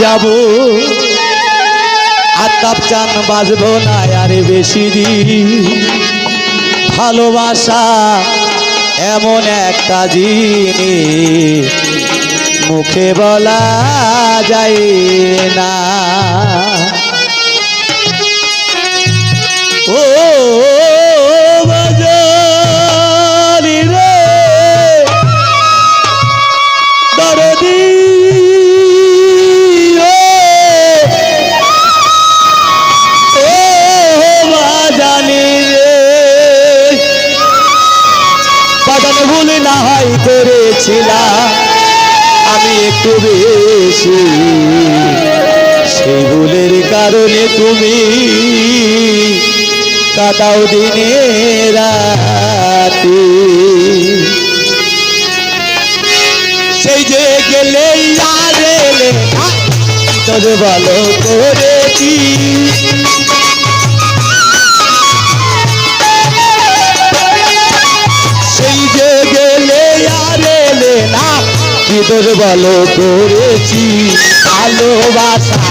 যাব। তাপ চান বাজবো না, আরে বেশি দিন। ভালোবাসা এমন একটা জিনিস, মুখে বলা যায় না। ভুল না হয় করেছিলাম। আমি একটু বেশি। সেই ভুলের কারণে তুমি কাটাও দিনে রাতে। সেই যে গেলে আর তোর ভালো করেছি। তোর ভালো করেছি। ভালোবাসা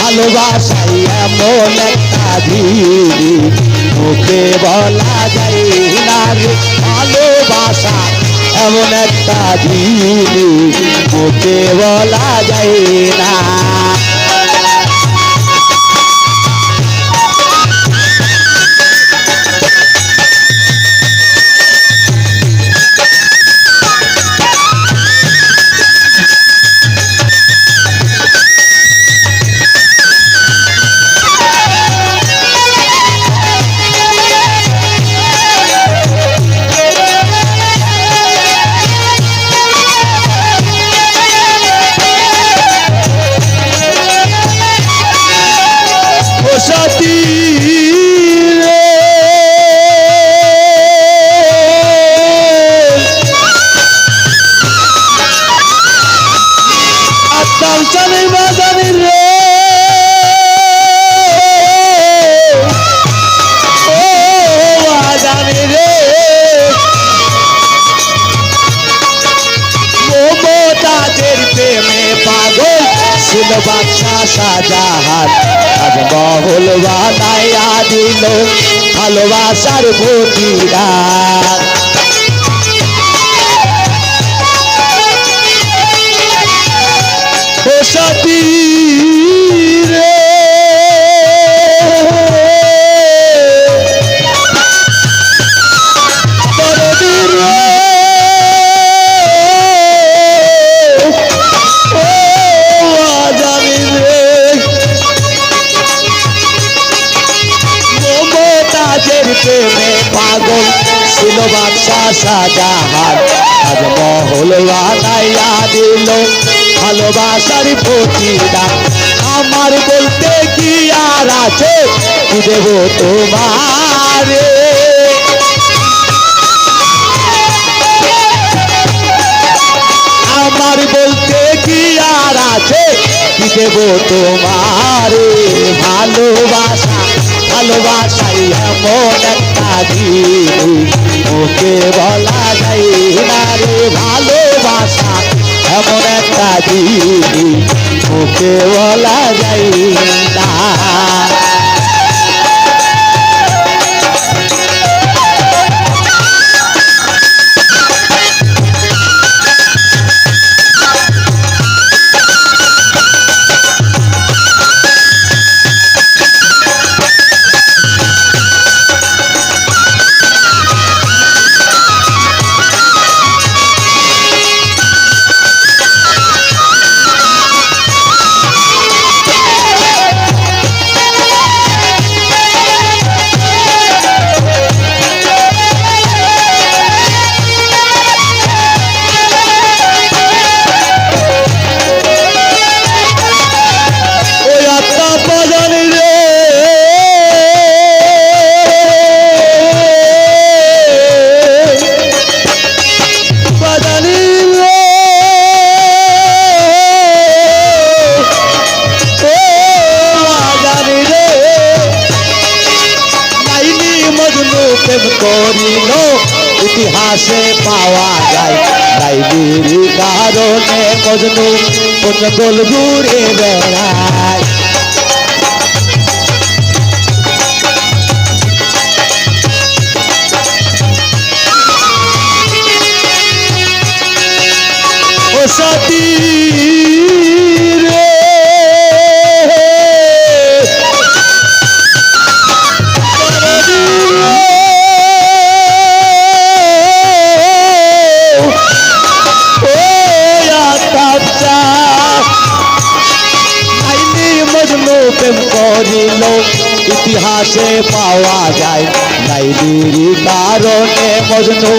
ভালোবাসাই এমন একটা দিদি মুখে বলা যায় না ভালোবাসা এমন একটা দিদি মুখে বলা যায় না। বাদশা শাহজাহান। আজ মহল বানাইয়া দিল ভালোবাসার প্রতিরা সতী প্রেমে পাগল ছিল বাদশা আজ মহল বানাইয়া দিল ভালোবাসার প্রতিদান আমার বলতে কি আর আছে? কি দেব তোমারে? আমার বলতে কি আর আছে? কি দেব তোমারে? ভালোবাসা। ভালোবাসাই এমন একটা দিন। ওকে বলা যায় না রে, ভালোবাসা এমন একটা দিন। ওকে বলা যায় না। করিল ইতিহাসে পাওয়া যায়। লাইব্রেরি কারণে মজনু কোন ঘুরে বেড়ায়। ইতিহাসে পাওয়া যায় লাইলির কারণে মজনু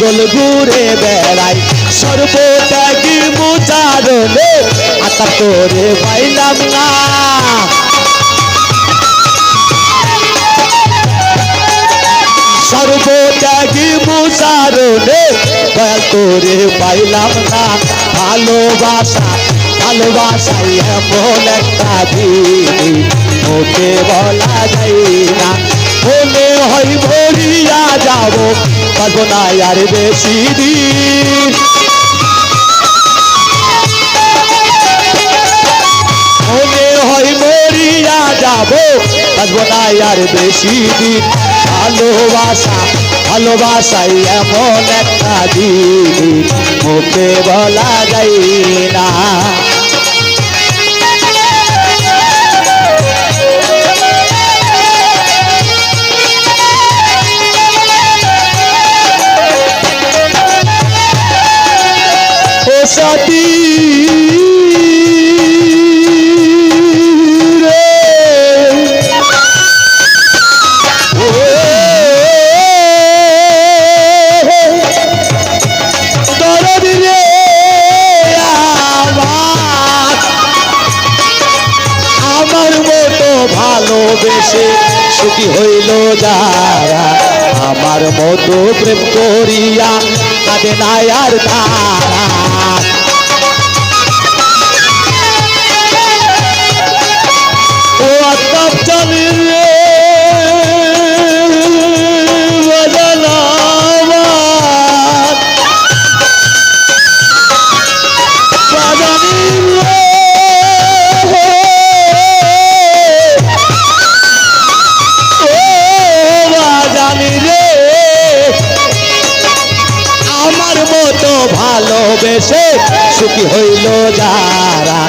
গোল ঘুরে বেড়ায়। সর্বত্যাগী মুচারণে আতা করে পাইলাম না। সর্বত্যাগী মুসারণে দয়াল তোরে পাইলাম না। ভালোবাসা ভালোবাসাই এমন একটা দিদি ওকে বলা যায় না, মনে হয় ভরিয়া যাব পারব না আর বেশি দিন। মরিয়া যাব বাঁচবো না আর বেশি দিন। ভালোবাসা ভালোবাসাই এমন একটা দিন। মুখে বলা যায় না। ভালোবেসে সুখী হইল যারা। আমার মতো প্রেম করিয়া কাঁদে নাই আর তারা। ভালোবেসে সুখী হইল যারা।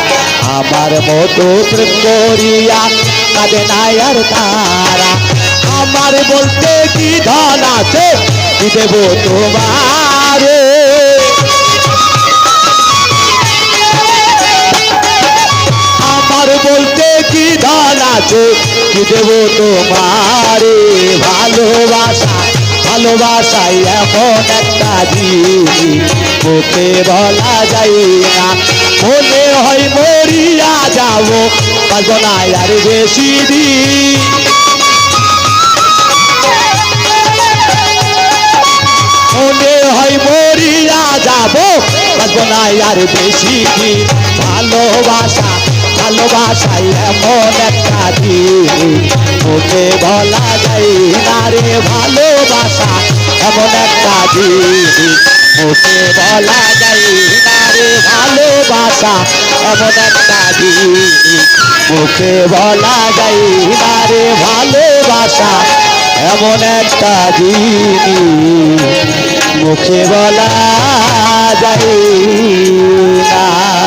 আমার মতো প্রেম করিয়া কাঁদে নাই আর তারা। আমার বলতে কি ধন আছে, কি দেব তোমার? আমার বলতে কি ধন আছে, কি দেব তোমারে? ভালোবাসা ভালোবাসাই এমন একটা ওকে বলা যায় না, মনে হয় মরিয়া যাব পারব আর বেশি দিন। মনে হয় মরিয়া যাব না আর বেশি দিন। ভালোবাসা ভালোবাসাই এমন একটা ওকে বলা যায় না রে ভালোবাসা, এমন একটা ওকে বলা যায় না রে ভালোবাসা, এমন একটা মুখে বলা যায় না রে ভালোবাসা, এমন একটা জিনিস মুখে বলা যায় না।